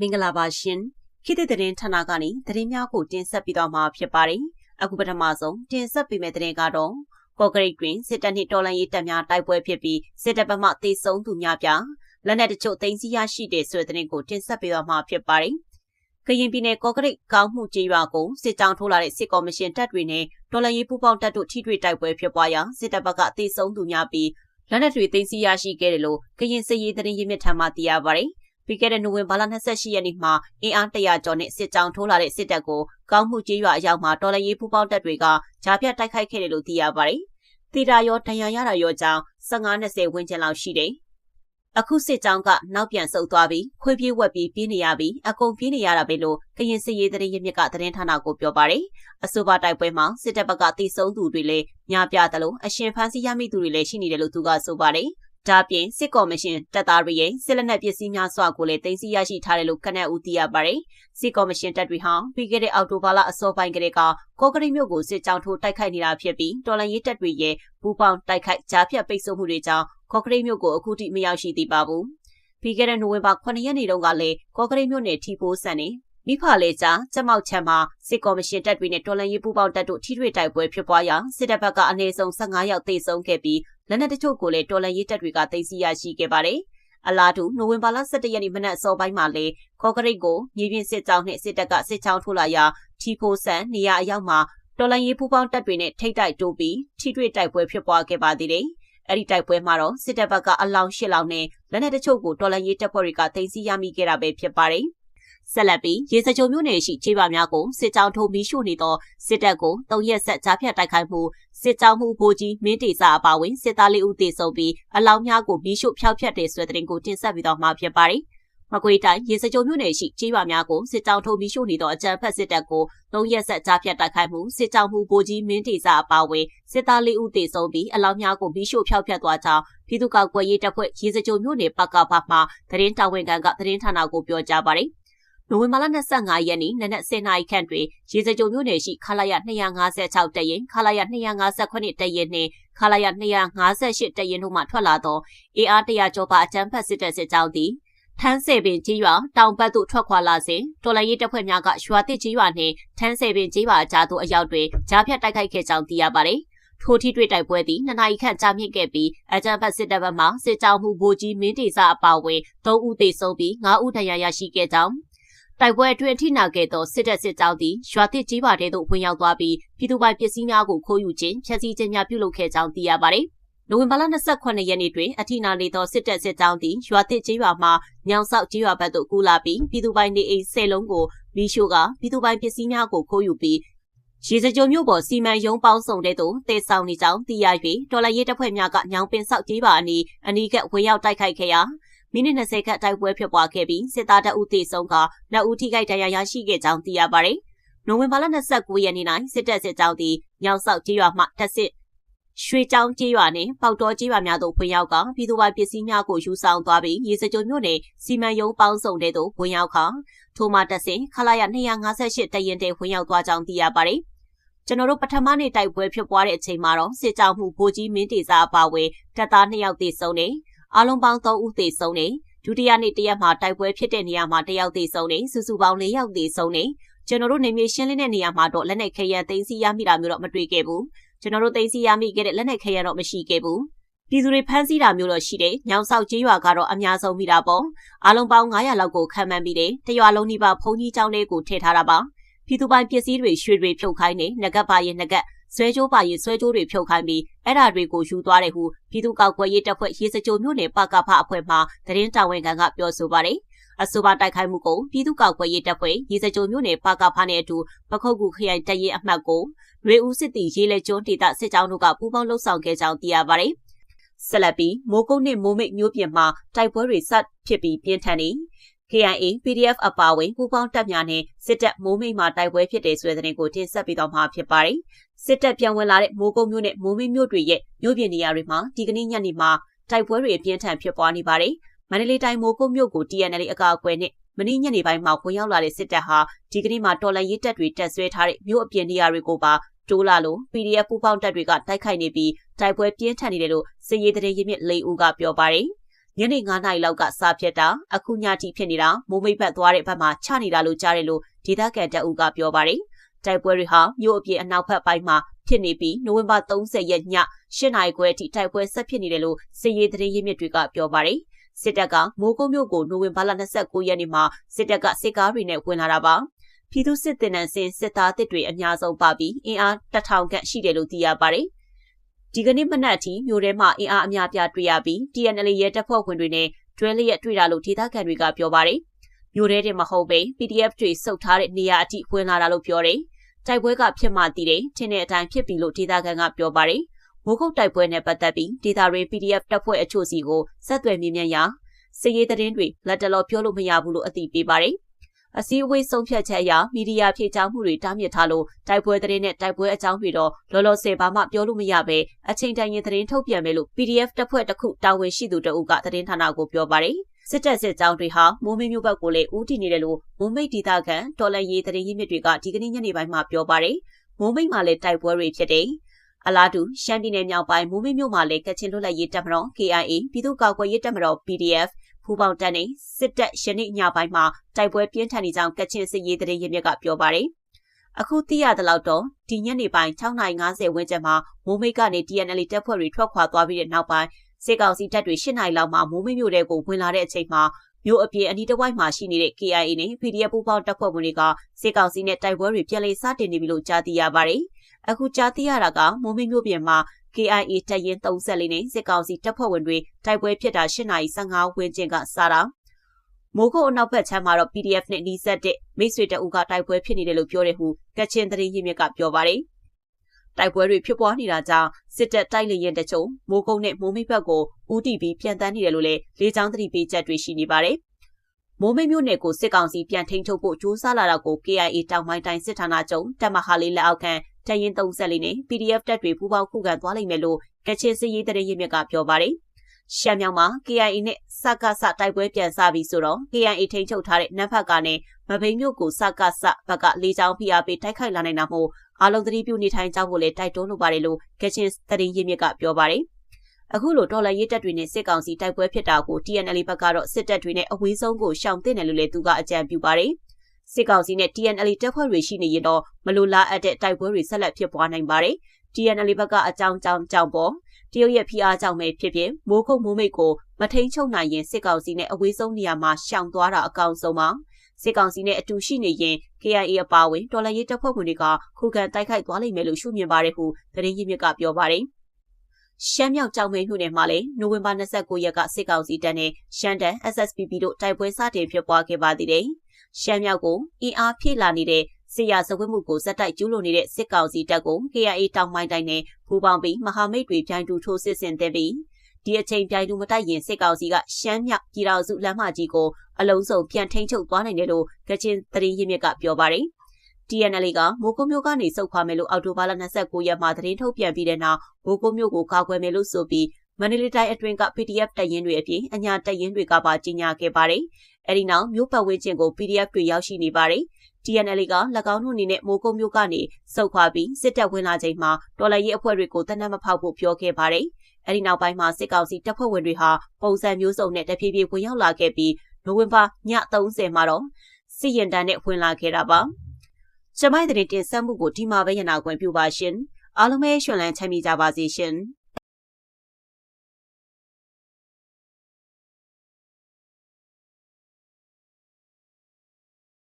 မင်္ဂလာပါရှင်ခေတ်သစ်သတင်းဌာနကနေသတင်းများကိုတင်ဆက်ပေးသွားမှာဖြစ်ပါတယ်အခုပထမဆုံးတင်ဆက်ပေးမယ့်သတင်းကတော့ကော့ဂရိတ်တွင်စစ်တပ်နှင့်တော်လှန်ရေးတပ်များတိုက်ပွဲဖြစ်ပြီးစစ်တပ်ဘက်မှတေဆုံးသူများပြလက်နက်တချို့သိမ်းဆည်းရရှိတဲ့ဆိုတဲ့သတင်းကိုတင်ဆက်ပေးသွားမှာဖြစ်ပါတယ်ကရင်ပြည်နယ်ကော့ကရိတ်ကောင်းမှုကြေးရွာကိုစစ်ကြောင်းထိုးလာတဲ့စစ်ကော်မရှင်တပ်တွေနဲ့တော်လှန်ရေးပူးပေါင်းတပ်တို့ထိတွေ့တိုက်ပွဲဖြစ်ပွားရာစစ်တပ်ဘက်ကတေဆုံးသူများပြီးလက်နက်တွေသိမ်းဆည်းရရှိခဲ့တယ်လို့ကရင်စစ်ရေးသတင်းရင်းမြစ်ထံမှသိရပါတယ်။ ပြီးခဲ့တဲ့နိုဝင်ဘာလ28ရက်နေ့မှာအင်အား100ကျော်နဲ့စစ်ကြောင်းထိုးလာတဲ့စစ်တပ်ကိုကောင်းမှုကြေးရွာအရောက်မှာတော်လှန်ရေးပူးပေါင်းတပ်တွေကဂျာပြတ်တိုက်ခိုက်ခဲ့တယ်လို့သိရပါတယ်။တီတာရောဒဏ်ရာရတာရောကြောင်း15-20ဝန်းကျင်လောက်ရှိတယ်။အခုစစ်ကြောင်းကနောက်ပြန်ဆုတ်သွားပြီးခွေးပြေးဝက်ပြီးပြေးနေရပြီးအကုန်ပြေးနေရတာပဲလို့ကရင်စစ်ရေးသတင်းရမြစ်ကသတင်းဌာနကိုပြောပါတယ်။အဆိုပါတိုက်ပွဲမှာစစ်တပ်ဘက်ကတိစုံသူတွေလည်းများပြားတယ်လို့အရှင်ဖမ်းဆီးရမိသူတွေလည်းရှိနေတယ်လို့သူကဆိုပါတယ်။ ဒါပြင်စစ်ကော်မရှင်တပ်သားတွေရဲ့စစ်လက်နက်ပစ္စည်းများစွာကိုလည်းတင်စီရရှိထားတယ်လို့ကနက်ဦးသိရပါတယ်။စစ်ကော်မရှင်တပ်တွေဟာပြီးခဲ့တဲ့အောက်တိုဘာလအစောပိုင်းကတည်းကကော့ကရိတ်မြို့ကိုစစ်ကြောင်းထိုးတိုက်ခိုက်နေတာဖြစ်ပြီးတော်လန်ရေးတပ်တွေရဲ့ပူးပေါင်းတိုက်ခိုက်ကြားဖြတ်ပိတ်ဆို့မှုတွေကြောင့်ကော့ကရိတ်မြို့ကိုအခုထိမရောက်ရှိသေးပါဘူး။ပြီးခဲ့တဲ့နိုဝင်ဘာ9ရက်နေ့တုန်းကလည်းကော့ကရိတ်မြို့နယ်ထီပိုးဆန်နေမိဖလေးကြားကျမောက်ချမ်းမှာစစ်ကော်မရှင်တပ်တွေနဲ့တော်လှန်ရေးပူးပေါင်းတပ်တို့ထိတွေ့တိုက်ပွဲဖြစ်ပွားရာစစ်တပ်ဘက်ကအနည်းဆုံး15ယောက်သေဆုံးခဲ့ပြီး လက်နက်တချို့ကိုလည်းတော်လှန်ရေးတပ်တွေကသိမ်းဆည်းရရှိခဲ့ပါတယ်။အလားတူနိုဝင်ဘာလ17ရက်နေ့မနက်အစောပိုင်းမှာလေကော့ကရိတ်ကိုမြေပြင်စစ်ကြောင်းနဲ့စစ်တပ်ကစစ်ကြောင်းထိုးလာရာထီဖိုဆန်နေရာအရောက်မှာတော်လှန်ရေးပူးပေါင်းတပ်တွေနဲ့ထိတ်တိုက်တိုးပြီးထိတွေ့တိုက်ပွဲဖြစ်ပွားခဲ့ပါသေးတယ်။အဲ့ဒီတိုက်ပွဲမှာတော့စစ်တပ်ဘက်ကအလောင်း၈လောင်းနဲ့လက်နက်တချို့ကိုတော်လှန်ရေးတပ်ဖွဲ့တွေကတင်စီရမိခဲ့တာပဲဖြစ်ပါတယ်။ ဆက်လက်ပြီးရေစကြိုမျိုးနယ်ရှိခြေပါများကိုစစ်ကြောင်းထိုးပြီးရှို့နေသောစစ်တပ်ကိုတုံရက်ဆက်ကြားဖြတ်တိုက်ခိုက်မှုစစ်ကြောင်းမှုဗိုလ်ကြီးမင်းတေစာအပါဝင်စစ်သားလေးဦးသေဆုံးပြီးအလောင်းများကိုပြီးရှို့ဖျောက်ဖျက်တဲ့ဆွဲတဲ့တင်ကိုတင်ဆက်ပြီးတော့မှဖြစ်ပါတယ်။မကွေးတိုင်းရေစကြိုမြို့နယ်ရှိကြေးရွာများကိုစစ်ကြောင်းထိုးပြီးရှို့နေသောအကြမ်းဖက်စစ်တပ်ကိုသုံးရက်ဆက်ကြားဖြတ်တိုက်ခိုက်မှုစစ်ကြောင်းမှုဗိုလ်ကြီးမင်းတေစာအပါဝင်စစ်သားလေးဦးသေဆုံးပြီးအလောင်းများကိုပြီးရှို့ဖျောက်ဖျက်သွားကြောင်းပြည်သူ့ကောက်ွယ်ရေးတပ်ဖွဲ့ရေစကြိုမြို့နယ်ပကဖမှသတင်းတာဝန်ခံကသတင်းဌာနကိုပြောကြားပါတယ် နိုဝင်ဘာလ25ရက်နေ့နနက်10:00နာရီခန့်တွင်ရေစကြိုမြို့နယ်ရှိခလာရ256တပ်ရင်ခလာရ258တပ်ရင်နှင့်ခလာရ258တပ်ရင်တို့မှထွက်လာသောအေအား100ကျော်ပါအကြမ်းဖက်စစ်တပ်စစ်ကြောင်းသည်ထန်းဆယ်ပင်ကြီးရွာတောင်ဘက်သို့ထွက်ခွာလာစဉ်တော်လိုင်းရေးတပ်ဖွဲ့များကရွာတစ်ကြီးရွာနှင့်ထန်းဆယ်ပင်ကြီးရွာအကြားသို့အရောက်တွင်ကြားဖြတ်တိုက်ခိုက်ခဲ့ကြောင်းသိရပါသည်။ထိုထိတွေ့တိုက်ပွဲသည်နှစ်နာရီခန့်ကြာမြင့်ခဲ့ပြီးအကြံဖတ်စစ်တပ်ဘက်မှစစ်ကြောင်းမှုဗိုလ်ကြီးမင်းတေစာအပါအဝင်၃ဦးသေဆုံးပြီး၅ဦးဒဏ်ရာရရှိခဲ့ကြောင်း တိုက်ပွဲအတွင်းထိနာခဲ့သောစစ်တပ်စစ်ကြောင်းသည်ရွာတစ်ကြီးပါတဲသို့ဝင်ရောက်သွားပြီးပြည်သူပိုင်ပစ္စည်းများကိုခိုးယူခြင်းဖျက်ဆီးခြင်းများပြုလုပ်ခဲ့ကြောင်းသိရပါသည်။နိုဝင်ဘာလ28ရက်နေ့တွင်အထိနာနေသောစစ်တပ်စစ်ကြောင်းသည်ရွာသစ်ကျေးရွာမှညောင်ဆောက်ကျေးရွာဘက်သို့ကူလာပြီးပြည်သူပိုင်နေအိမ်၁၀လုံးကိုမီးရှို့ကပြည်သူပိုင်ပစ္စည်းများကိုခိုးယူပြီးရေစကြိုမြို့ပေါ်စီမံယုံပေါင်းစုံတဲ့သို့တေဆောင်နေကြောင်းသိရ၍တော်လရေးတပ်ဖွဲ့များကညောင်ပင်ဆောက်ကျေးပါအနီးအနီးကဝင်ရောက်တိုက်ခိုက်ခဲ့ရာ မိနစ်20ခန့်တိုက်ပွဲဖြစ်ပွားခဲ့ပြီးစစ်သားတပ်ဦးတေဆုံးကလက်ဦးထိခိုက်ဒဏ်ရာရရှိခဲ့ကြောင်းသိရပါတယ်။နိုဝင်ဘာလ29ရက်နေ့၌စစ်တပ်စစ်ကြောင်းသည်ညောင်ဆောက်ကျေးရွာမှတက်စစ်ရွှေချောင်းကျေးရွာနှင့်ပေါက်တော်ကျေးရွာများသို့ဖွင့်ရောက်ကပြည်သူ့ပိုင်ပစ္စည်းများကိုယူဆောင်သွားပြီးရေစကြိုမြို့နယ်စီမံယုံပေါင်းစုံတဲ့သို့ဝင်ရောက်ခါထိုမှတက်စဉ်ခလာရ258တရင်တဲဝင်ရောက်သွားကြောင်းသိရပါတယ်။ကျွန်တော်တို့ပထမနေ့တိုက်ပွဲဖြစ်ပွားတဲ့အချိန်မှာတော့စစ်ကြောင်းမှုဗိုလ်ကြီးမင်းတေစာအပါဝယ်တပ်သား2ယောက်သေဆုံးနေ အလုံးပေါင်း3ဦးသေဆုံးနေဒုတိယနေ့တရက်မှာတိုက်ပွဲဖြစ်တဲ့နေရာမှာတယောက်သေဆုံးနေစုစုပေါင်း၄ယောက်သေဆုံးနေကျွန်တော်တို့နေမြေရှင်းလင်းတဲ့နေရာမှာတော့လက်နက်ခဲယံသိမ်းဆည်းရမိတာမျိုးတော့မတွေ့ခဲ့ဘူးကျွန်တော်တို့သိမ်းဆည်းရမိခဲ့တဲ့လက်နက်ခဲယံတော့မရှိခဲ့ဘူးပြည်သူတွေဖမ်းဆီးတာမျိုးတော့ရှိတယ်။ညောင်ဆောက်ကျေးရွာကတော့အများဆုံးမိတာပေါ့။အားလုံးပေါင်း900လောက်ကိုခံမှန်းပြီးတယ်။တရွာလုံးဒီပါဖုန်ကြီးကျောင်းလေးကိုထည့်ထားတာပါ။ပြည်သူပိုင်ပစ္စည်းတွေရွှေတွေဖြုတ်ခိုင်းနေငကတ်ပါရင်ငကတ် ဆွဲကြိုးပါရင်ဆွဲကြိုးတွေဖြုတ်ခိုင်းပြီးအဲ့ဓာတွေကိုယူသွားတယ်ဟုပြည်သူ့ကောက်ွယ်ရေးတပ်ဖွဲ့ရေစကြိုမြို့နယ်ပကဖအဖွဲ့မှသတင်းတာဝန်ခံကပြောဆိုပါတယ်။အဆိုပါတိုက်ခိုက်မှုကိုပြည်သူ့ကောက်ွယ်ရေးတပ်ဖွဲ့ရေစကြိုမြို့နယ်ပကဖနဲ့အတူပခုတ်ကူခရိုင်တပ်ရင်းအမှတ်ကိုရွေဦးစစ်တီရေးလဲကျွန်းဒေသစစ်ကြောင်းတို့ကပူးပေါင်းလှုပ်ဆောင်ခဲ့ကြောင်းသိရပါတယ်။ဆက်လက်ပြီးမိုးကုတ်နှင့်မိုးမိတ်မျိုးပြင်မှာတိုက်ပွဲတွေဆက်ဖြစ်ပြီးပြင်းထန်နေ KIA PDF အပါအဝင်ပူးပေါင်းတပ်များနဲ့စစ်တပ်မိုးမိတ်မှာတိုက်ပွဲဖြစ်တဲ့ဆိုတဲ့သတင်းကိုတင်ဆက်ပေးတော့မှာဖြစ်ပါတယ်။စစ်တပ်ပြန်ဝင်လာတဲ့မိုးကုတ်မျိုးနဲ့မိုးမိတ်မျိုးတွေရဲ့မျိုးပြင်နေရာတွေမှာဒီကနေ့ညနေမှာတိုက်ပွဲတွေအပြင်းထန်ဖြစ်ပွားနေပါတယ်။မန္တလေးတိုင်းမိုးကုတ်မြို့ကို TNL အကာအကွယ်နဲ့မင်းညနေပိုင်းမှာဝင်ရောက်လာတဲ့စစ်တပ်ဟာဒီကနေ့မှာတော်လန်ရေးတပ်တွေတက်ဆွဲထားတဲ့မြို့အပြင်နေရာတွေကိုပါတိုးလာလို့ PDF ပူပေါင်းတပ်တွေကတိုက်ခိုက်နေပြီးတိုက်ပွဲပြင်းထန်နေတယ်လို့စစ်ရေးသတင်းရင်းမြစ်၄ဦးကပြောပါတယ် ညနေ9နာရီလောက်ကစဖြစ်တာအခုညထိဖြစ်နေတာမိုးမိတ်ဘက်သွားတဲ့ဘက်မှာချနေတာလို့ကြားတယ်လို့ဒေသခံတပ်ဦးကပြောပါတယ်တိုက်ပွဲတွေဟာမြို့အပြင်အနောက်ဘက်ပိုင်းမှာဖြစ်နေပြီးနိုဝင်ဘာ30ရက်ည8နာရီခွဲအထိတိုက်ပွဲဆက်ဖြစ်နေတယ်လို့စစ်ရေးသတင်းရင်းမြစ်တွေကပြောပါတယ်စစ်တပ်ကမိုးကုတ်မြို့ကိုနိုဝင်ဘာလ29ရက်နေ့မှာစစ်တပ်ကစစ်ကားတွေနဲ့ဝင်လာတာပါပြည်သူစစ်တင်နန်းစင်စစ်သားတစ်တွေအများဆုံးပါပြီးအင်အား1000ခန့်ရှိတယ်လို့သိရပါတယ် ဒီကနေ့မနက်အထိမြို့ထဲမှာအင်အားအများပြားတွေ့ရပြီး TNL ရဲတပ်ဖွဲ့ဝင်တွေနဲ့တွဲလျက်တွေ့တာလို့ဒေသခံတွေကပြောပါတယ်မြို့ထဲတင်မဟုတ်ပဲ PDF တွေစုပ်ထားတဲ့နေရာအထိဝင်လာတာလို့ပြောတယ်တိုက်ပွဲကဖြစ်မှတည်တယ်ထင်တဲ့အတိုင်းဖြစ်ပြီလို့ဒေသခံကပြောပါတယ်မိုးကုတ်တိုက်ပွဲနဲ့ပတ်သက်ပြီးဒေတာတွေ PDF တပ်ဖွဲ့အချို့စီကိုဆက်သွယ်မြင်မြန်ရာစစ်ရေးသတင်းတွေလက်တလောပြောလို့မရဘူးလို့အသိပေးပါတယ် အစည်းအဝေးဆုံးဖြတ်ချက်အရမီဒီယာဖြေကြားမှုတွေတားမြစ်ထားလို့တိုက်ပွဲသတင်းနဲ့တိုက်ပွဲအကြောင်းတွေတော့လောလောဆယ်ဘာမှပြောလို့မရပဲအချိန်တန်ရင်သတင်းထုတ်ပြန်မယ်လို့ PDF တပ်ဖွဲ့တစ်ခုတာဝန်ရှိသူတအုပ်ကသတင်းဌာနကိုပြောပါတယ်စစ်တပ်စစ်ကြောင်းတွေဟာမိုးမိမျိုးဘက်ကိုလည်းဦးတည်နေတယ်လို့မိုးမိတ်ဒေသခံတော်လန်ရေးသတင်းရင်းမြစ်တွေကဒီကနေ့ညနေပိုင်းမှာပြောပါတယ်မိုးမိတ်မှာလည်းတိုက်ပွဲတွေဖြစ်တယ်အလားတူရှမ်းပြည်နယ်မြောက်ပိုင်းမိုးမိတ်မြို့မှာလည်းကချင်လွတ်လပ်ရေးတပ်မတော် KIA ပြည်သူ့ကာကွယ်ရေးတပ်မတော် PDF ဖူပေါင်းတန်းနေစစ်တပ်ယနေ့ညပိုင်းမှာတိုက်ပွဲပြင်းထန်နေကြောင်းကချင်စစ်ရေးသတင်းရင်းမြစ်ကပြောပါတယ်။အခုသိရသလောက်တော့ဒီညနေပိုင်း6:50ဝန်းကျင်မှာမိုးမိတ်ကနေ TNL တပ်ဖွဲ့တွေထွက်ခွာသွားပြီးတဲ့နောက်ပိုင်းစစ်ကောင်စီတပ်တွေ၈နာရီလောက်မှမိုးမိတ်မြို့ထဲကိုဝင်လာတဲ့အချိန်မှာမြို့အပြင်အနီးတစ်ဝိုက်မှာရှိနေတဲ့ KIA နဲ့ PDF ပူးပေါင်းတပ်ဖွဲ့ဝင်တွေကစစ်ကောင်စီနဲ့တိုက်ပွဲတွေပြန်လည်စတင်နေပြီလို့ကြားသိရပါတယ်။အခုကြားသိရတာကမိုးမိတ်မြို့ပြင်မှာ KIA တပ်ရင်း34နဲ့စစ်ကောင်စီတပ်ဖွဲ့ဝင်တွေတိုက်ပွဲဖြစ်တာ8:15ဝန်းကျင်ကစတာမိုးကုတ်အနောက်ဘက်ခြမ်းမှာတော့ PDF နဲ့နှီးစပ်တဲ့မိတ်ဆွေတအုပ်ကတိုက်ပွဲဖြစ်နေတယ်လို့ပြောတယ်ဟုကချင်သတင်းရင်းမြစ်ကပြောပါတယ်တိုက်ပွဲတွေဖြစ်ပွားနေတာကြောင့်စစ်တပ်တိုက်လေရင်တချို့မိုးကုတ်နဲ့မိုးမိတ်ဘက်ကိုဦးတည်ပြီးပြန်တန်းနေတယ်လို့လည်းလေကြောင်းသတိပေးချက်တွေရှိနေပါတယ်မိုးမိတ်မြို့နယ်ကိုစစ်ကောင်စီပြန်ထိန်းချုပ်ဖို့ကြိုးစားလာတာကို KIA တောင်ပိုင်းတိုင်းစစ်ဌာနချုပ်တပ်မဟာလေးလက်အောက်ခံ တရင်34နဲ့ PDF တပ်တွေပူးပေါင်းခုခံသွားလိမ့်မယ်လို့ကချင်စစ်ရေးတရေရမြစ်ကပြောပါတယ်။ရှမ်းမြောက်မှာ KIA နဲ့စကစတိုက်ပွဲပြန်စပြီးဆိုတော့ KIA ထိန်းချုပ်ထားတဲ့နတ်ဖက်ကနဲ့မဘိမ်းမြို့ကိုစကစဘက်ကလေးချောင်းဖိအားပေးတိုက်ခိုက်လာနိုင်တာမို့အလုံးသတိပြုနေထိုင်ကြဖို့လည်းတိုက်တွန်းလိုပါတယ်လို့ကချင်တရေရမြစ်ကပြောပါတယ်။အခုလိုတော်လှန်ရေးတပ်တွေနဲ့စစ်ကောင်စီတိုက်ပွဲဖြစ်တာကို TNL ဘက်ကတော့စစ်တပ်တွေနဲ့အဝေးဆုံးကိုရှောင်တင်တယ်လို့လည်းသူကအကြံပြုပါတယ်။ စစ်ကောင်စီနဲ့ TNL တပ်ဖွဲ့တွေရှိနေရင်တော့မလိုလားအပ်တဲ့တိုက်ပွဲတွေဆက်လက်ဖြစ်ပွားနိုင်ပါတယ်။ TNL ဘက်ကအကြောင်းကြောင်းကြောင့်ပေါ်တရုတ်ရဲ့ဖိအားကြောင့်ပဲဖြစ်ဖြစ်မိုးခုတ်မိုးမိတ်ကိုမထိန်ချုပ်နိုင်ရင်စစ်ကောင်စီနဲ့အဝေးဆုံးနေရာမှာရှောင်သွားတာအကောင်းဆုံးပါစစ်ကောင်စီနဲ့အတူရှိနေရင် KIA အပါအဝင်တော်လှန်ရေးတပ်ဖွဲ့ဝင်တွေကခုခံတိုက်ခိုက်သွားလိမ့်မယ်လို့ရှုမြင်ပါတယ်ဟုသတင်းရင်းမြစ်ကပြောပါတယ်ရှမ်းမြောက်ကြောင်မဲမြို့နယ်မှာလည်းနိုဝင်ဘာ29ရက်ကစစ်ကောင်စီတပ်နဲ့ရှမ်းတန် SSPP တို့တိုက်ပွဲစတင်ဖြစ်ပွားခဲ့ပါသေးတယ်။ ရှမ်းမြောက်ကိုအင်အားဖြည့်လာနေတဲ့စစ်ရဇဝတ်မှုကိုဇက်တိုက်ကျူးလွန်နေတဲ့စစ်ကောင်စီတပ်ကို KIA တောင်ပိုင်းတိုင်းနဲ့ပူးပေါင်းပြီးမဟာမိတ်တွေပြိုင်တူထိုးစစ်ဆင်တဲ့ပြီးဒီအချိန်ပြိုင်တူမတိုက်ရင်စစ်ကောင်စီကရှမ်းမြောက်ပြည်တော်စုလမ်းမကြီးကိုအလုံးစုံပြန်ထိန်းချုပ်သွားနိုင်တယ်လို့ကချင်သတင်းရင်းမြစ်ကပြောပါတယ်။ TNL ကမိုးကုတ်မြို့ကနေစုတ်ခွာမယ်လို့အောက်တိုဘာလ29ရက်မှာသတင်းထုတ်ပြန်ပြီးတဲ့နောက်မိုးကုတ်မြို့ကိုကာကွယ်မယ်လို့ဆိုပြီး မန္တလေးတိုင်းအတွင်းက PDF တပ်ရင်းတွေအပြင်အညာတပ်ရင်းတွေကပါကြီးညာခဲ့ပါတယ်။အဲဒီနောက်မြို့ပတ်ဝန်းကျင်ကို PDF တွေရောက်ရှိနေပါတယ်။ TNL က၎င်းတို့အနေနဲ့မိုးကုတ်မြို့ကနေစုခွာပြီးစစ်တပ်ဝင်လာချိန်မှာတော်လှန်ရေးအဖွဲ့တွေကိုတနက်မဖောက်ဖို့ပြောခဲ့ပါတယ်။အဲဒီနောက်ပိုင်းမှာစစ်ကောင်စီတပ်ဖွဲ့ဝင်တွေဟာပုံစံမျိုးစုံနဲ့တဖြည်းဖြည်းဝင်ရောက်လာခဲ့ပြီးနိုဝင်ဘာည30မှာတော့စစ်ရင်တန်းနဲ့ဝင်လာခဲ့တာပါ။ကျမိုင်းတဲ့တင်ဆက်မှုကိုဒီမှာပဲရနာခွင့်ပြုပါရှင်။အားလုံးပဲရှင်လန်းချမ်းမြေကြပါစေရှင်။